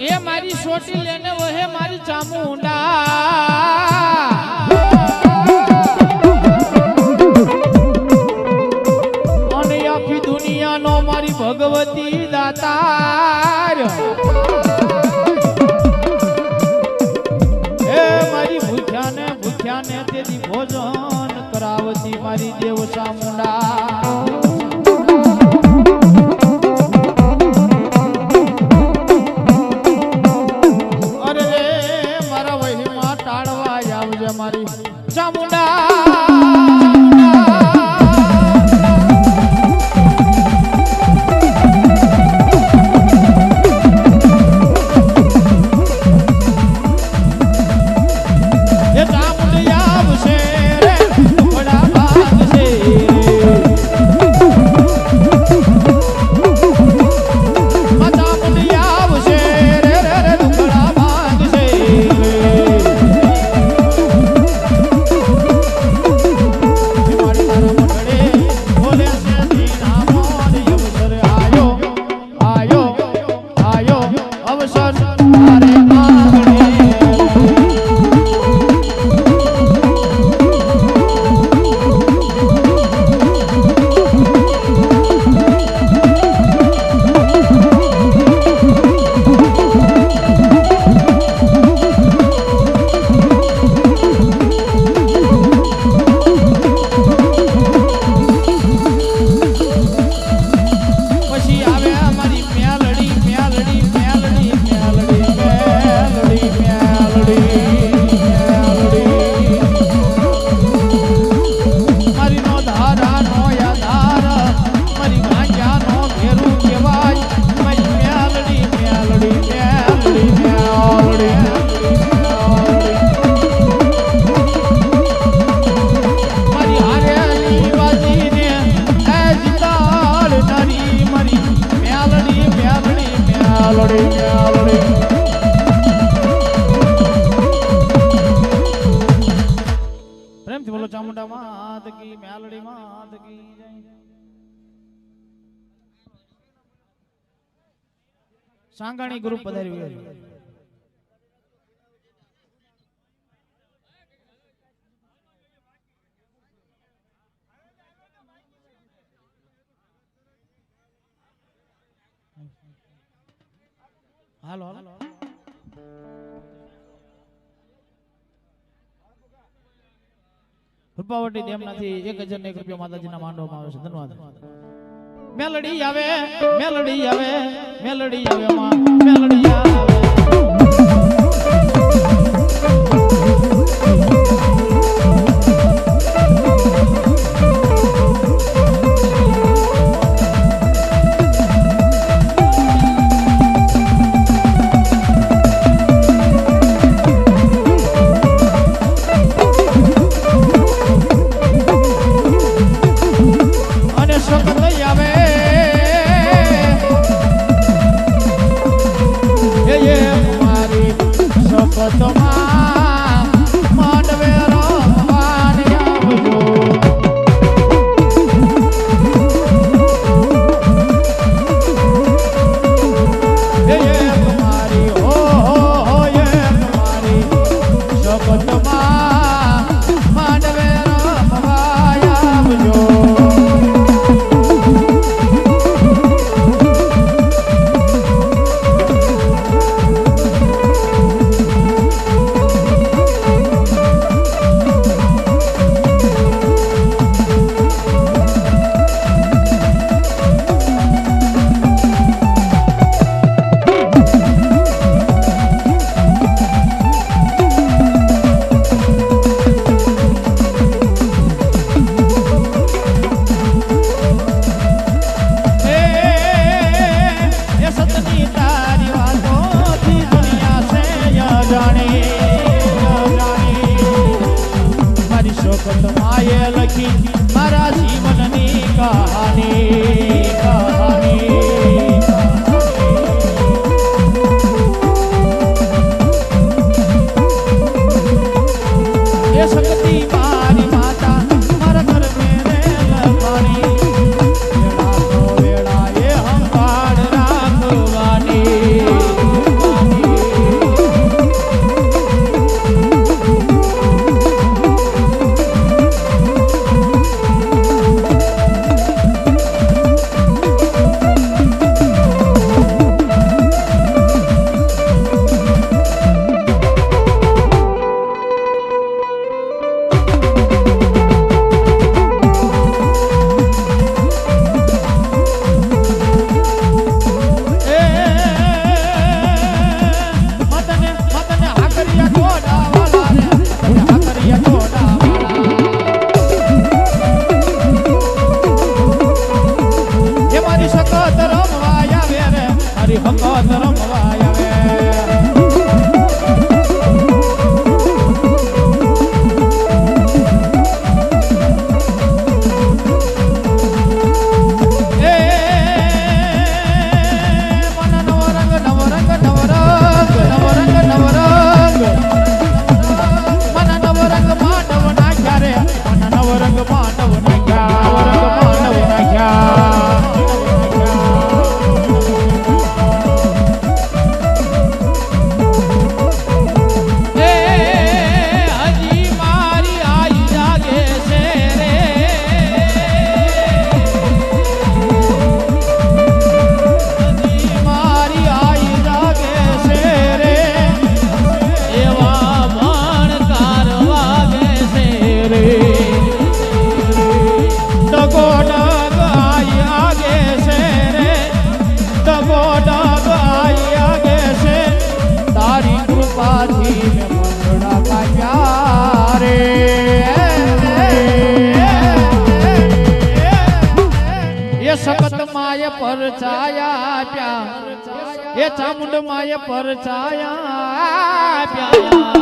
એ મારી સોટી લેને વહે મારી ચામુંડા. અને આખી દુનિયાનો મારી ભગવતી દાતા. પ્રેમથી બોલો ચામુંડા માત કી મ્યાલડી માત કી સાંગાણી ગ્રુપ પધારી હાલો હાલો. રૂપાવટી ડેમમાંથી એક હજાર ને એક રૂપિયા માતાજીના માંડવામાં આવે છે. ધન્યવાદ. મેલડી આવે મેલડી આવે મેલડી આવે માં. મેલડી આવે. But no પાછી મંગળા પાછા રે. એ સખત માય પ્યા. એ ચામુંડ માય પર પ્યા પ્યા.